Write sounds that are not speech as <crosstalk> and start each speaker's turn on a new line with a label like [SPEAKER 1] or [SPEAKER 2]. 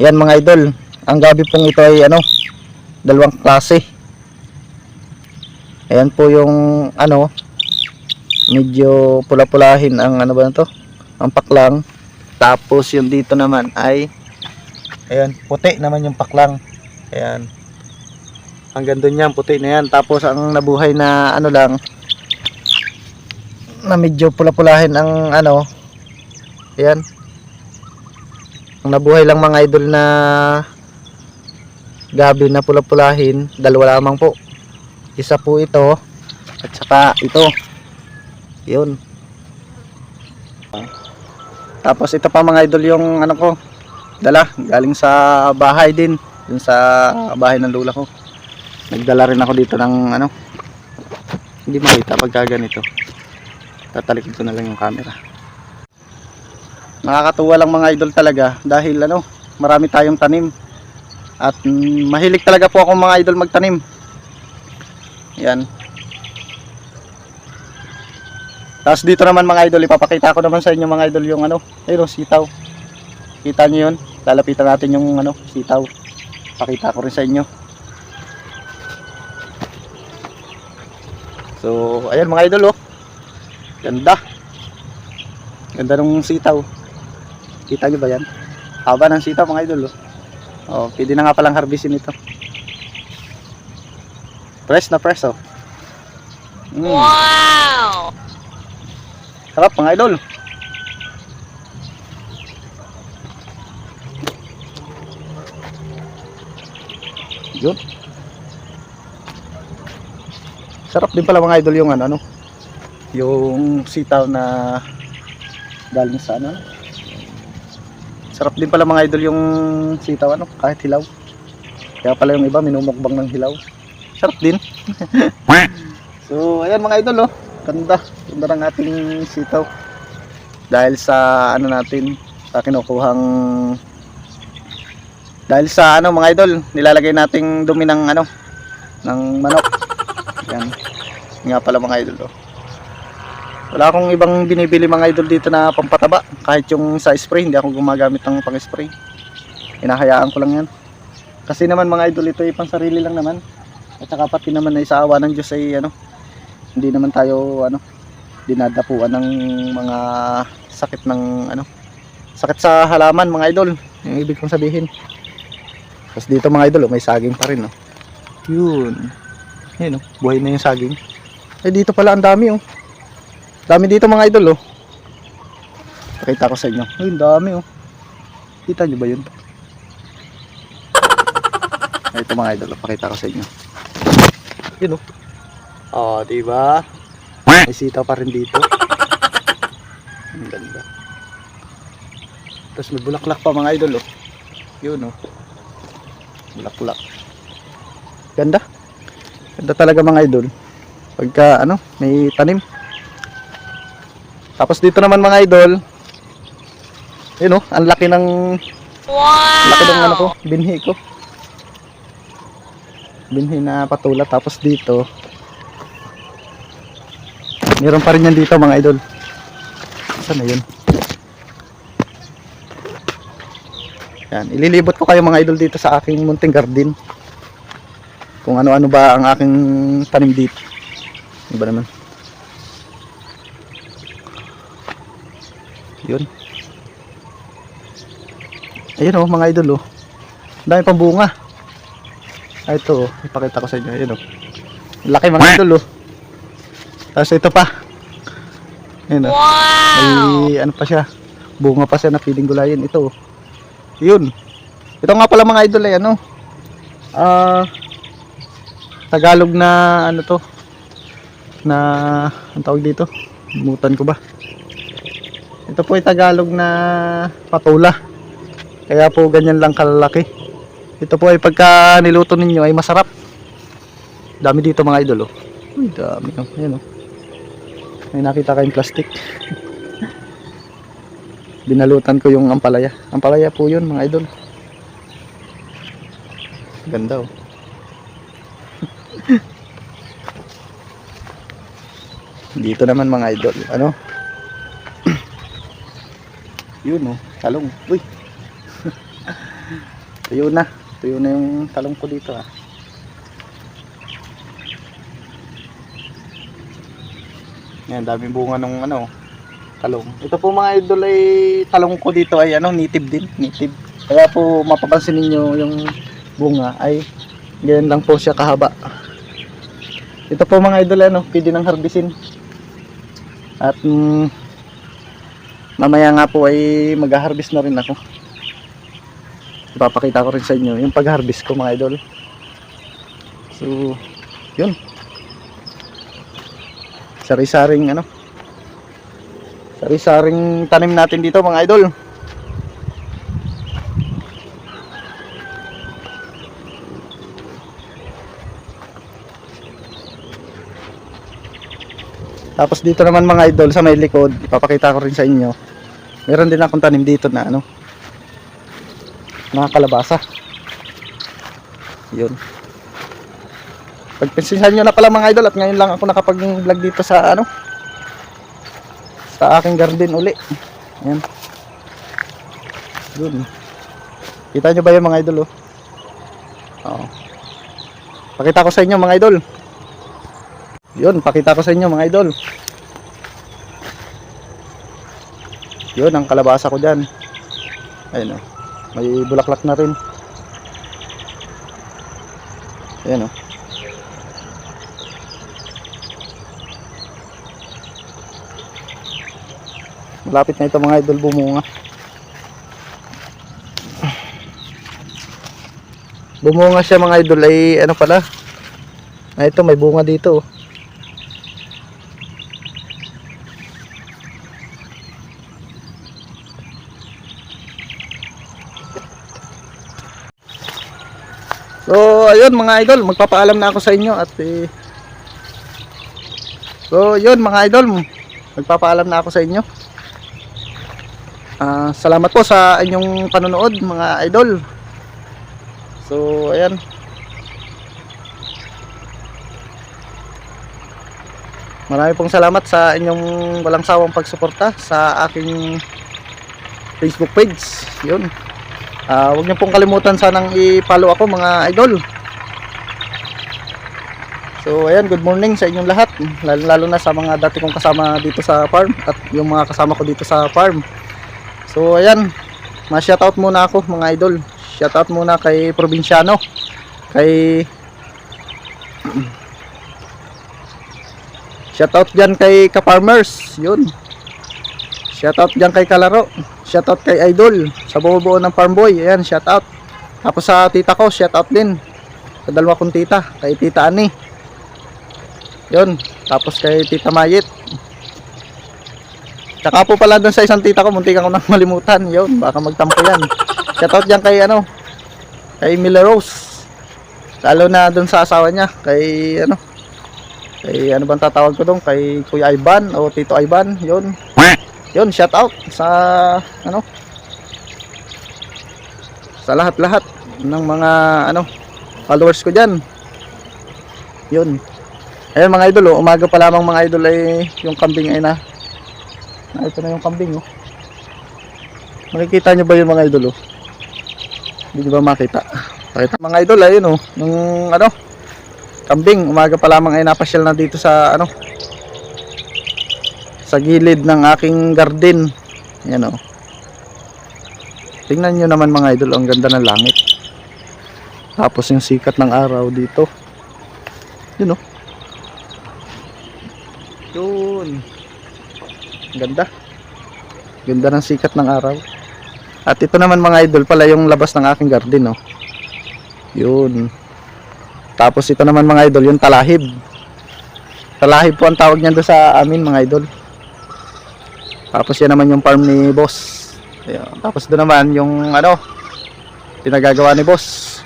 [SPEAKER 1] Yan mga idol. Ang gabi pong ito ay ano, dalawang klase. Ayan po yung ano, medyo pula-pulahin ang ano ba na to? Ang paklang. Tapos yung dito naman ay ayan, puti naman yung paklang. Ayan. Hanggang doon yan, puti na yan. Tapos ang nabuhay na ano lang, na medyo pula-pulahin ang ano, ayan. Ang nabuhay lang mga idol na gabi na pula-pulahin, dalawa lamang po. Isa po ito at saka ito. 'Yun. Tapos ito pa mga idol yung ano ko, dala galing sa bahay din, dun sa bahay ng lula ko. Nagdala rin ako dito ng ano, hindi makita pagka ganito. Tatalikod ko na lang yung camera. Nakakatuwa lang mga idol talaga dahil ano, marami tayong tanim. At mm, mahilig talaga po ako mga idol magtanim. Yan. Tapos dito naman mga idol, ipapakita ko naman sa inyo mga idol yung ano, ayun oh, sitaw. Kita niyo yun? Lalapitan natin yung ano, sitaw. Pakita ko rin sa inyo. So, ayan mga idol oh. Ganda. Ganda ng sitaw. Kita niyo ba yan? Haba ng sitaw mga idol oh. Oh, pwede na nga palang harvestin ito. Fresh na fresh oh. Mm.
[SPEAKER 2] Wow!
[SPEAKER 1] Sarap mga idol. Yun. Sarap din pala mga idol yung ano, ano yung sitaw na galing sa ano. Sarap din pala mga idol yung sitaw ano, kahit hilaw. Kaya pala yung iba minumukbang ng hilaw. Sarap din. <laughs> so, ayan mga idol oh. Ganda. Ganda ng ating sitaw. Dahil sa ano natin, sa kinukuhang dahil sa ano mga idol, nilalagay nating dumi ng ano ng manok. Yan. Nga pala mga idol oh. Wala akong ibang binibili mga idol dito na pampataba. Kahit yung sa spray, hindi ako gumagamit ng pang-spray. Hinahayaan ko lang yan. Kasi naman mga idol, ito ay pang sarili lang naman. At saka pati naman ay sa awa ng Diyos ay ano, hindi naman tayo ano, dinadapuan ng mga sakit ng ano, sakit sa halaman mga idol. Yung ibig kong sabihin. Tapos dito mga idol, oh, may saging pa rin. Oh. Yun. Yun, oh, buhay na yung saging. Eh dito pala ang dami oh. Dami dito mga idol oh. Pakita ko sa inyo. Ay, dami oh. Kita nyo ba yun? Ay, <laughs> Ito mga idol, oh, pakita ko sa inyo. Yun oh. Oh, di ba? May sitaw pa rin dito. <laughs> Ang ganda. Tapos may bulaklak pa mga idol oh. Yun oh. Bulaklak. Ganda. Ganda talaga mga idol. Pagka ano, may tanim. Tapos dito naman mga idol, yun oh, ang laki ng ang laki ng ano ko,
[SPEAKER 2] Wow!
[SPEAKER 1] binhi ko. Binhi na patula tapos dito Meron pa rin yan dito mga idol. Saan na yun? Yan, ililibot ko kayo mga idol dito sa aking munting garden. Kung ano-ano ba ang aking tanim dito. Ano ba naman? Yun. Ayun oh, mga idol oh. Dami pang bunga. Ah, ito oh, ipakita ko sa inyo. Ayun oh. Laki mga idol oh. Tapos ito pa. Ayun oh.
[SPEAKER 2] Wow!
[SPEAKER 1] May ano pa siya. Bunga pa siya na piling gulayin. Ito. oh. Yun. Ito nga pala mga idol ay ano. Ah Tagalog na ano to. Na ang tawag dito. Mutan ko ba? Ito po ay Tagalog na patula. Kaya po ganyan lang kalalaki. Ito po ay pagka niluto ninyo ay masarap. Dami dito mga idol oh. Uy, dami oh. Ayan oh. May nakita kayong plastic. <laughs> Binalutan ko yung ampalaya. Ampalaya po yun mga idol. Ganda oh. <laughs> Dito naman mga idol. Ano? Yun oh. Talong. Uy. <laughs> Tuyo na. Tuyo na yung talong ko dito ah. Yan, daming bunga ng ano, talong. Ito po mga idol ay talong ko dito ay ano, native din, native. Kaya po mapapansin ninyo yung bunga ay ganyan lang po siya kahaba. Ito po mga idol ano, pwede ng harbisin. At mm, mamaya nga po ay mag-harvest na rin ako. Ipapakita ko rin sa inyo yung pag-harvest ko mga idol. So, yun. Sari-saring ano. Sari-saring tanim natin dito mga idol. Tapos dito naman mga idol sa may likod, ipapakita ko rin sa inyo. Meron din akong tanim dito na ano. Nakakalabasa. Yun. Pagpinsinsahan nyo na pala mga idol at ngayon lang ako nakapag-vlog dito sa ano sa aking garden uli. Ayan. Yun. Kita nyo ba yung mga idol oh? Oo. Pakita ko sa inyo mga idol. Yun, pakita ko sa inyo mga idol. Yun, ang kalabasa ko dyan. Ayun oh. May bulaklak na rin. Ayan oh. Malapit na ito mga idol bumunga. Bumunga siya mga idol ay ano pala? Ah, ito may bunga dito. oh. So, ayun mga idol, magpapaalam na ako sa inyo at eh, So, yun mga idol, magpapaalam na ako sa inyo. Ah, salamat po sa inyong panonood mga idol. So, ayan. Marami pong salamat sa inyong walang sawang pagsuporta sa aking Facebook page. Yun. Ah, huwag niyo pong kalimutan sanang i-follow ako mga idol. So ayan, good morning sa inyong lahat. Lalo, lalo na sa mga dati kong kasama dito sa farm at yung mga kasama ko dito sa farm. So ayan, ma-shoutout muna ako mga idol. Shoutout muna kay Provinciano. Kay <clears throat> Shoutout dyan kay Ka-Farmers. Yun. Shoutout dyan kay Kalaro. Shoutout kay Idol. Sa buo-buo ng Farm Boy. Ayan, shoutout. Tapos sa tita ko, shoutout din. Sa dalawa kong tita. Kay Tita Ani. Yun. Tapos kay Tita Mayit. Tsaka po pala dun sa isang tita ko, muntik ako nang malimutan. Yun, baka magtampo yan. Shoutout dyan kay ano, kay Miller Rose. Lalo na dun sa asawa niya, kay ano, kay ano bang tatawag ko doon, kay Kuya Ivan o Tito Ivan, yun. Yun, shoutout sa ano, sa lahat-lahat ng mga ano, followers ko dyan. Yun. Ayun mga idol, oh, umaga pa lamang mga idol ay yung kambing ay na. na ito na yung kambing oh. Makikita nyo ba yun mga idol oh? Hindi ba makita? Pakita. Mga idol ayun oh, yung ano, kambing, umaga pa lamang ay napasyal na dito sa ano, sa gilid ng aking garden. Yan oh. Tingnan nyo naman mga idol, ang ganda ng langit. Tapos yung sikat ng araw dito. Yun oh. Yun. Ganda. Ganda ng sikat ng araw. At ito naman mga idol pala yung labas ng aking garden oh. Yun. Tapos ito naman mga idol yung talahib. Talahib po ang tawag niyan doon sa amin mga idol. Tapos yan naman yung farm ni boss. Ayan. Tapos doon naman yung ano pinagagawa ni boss.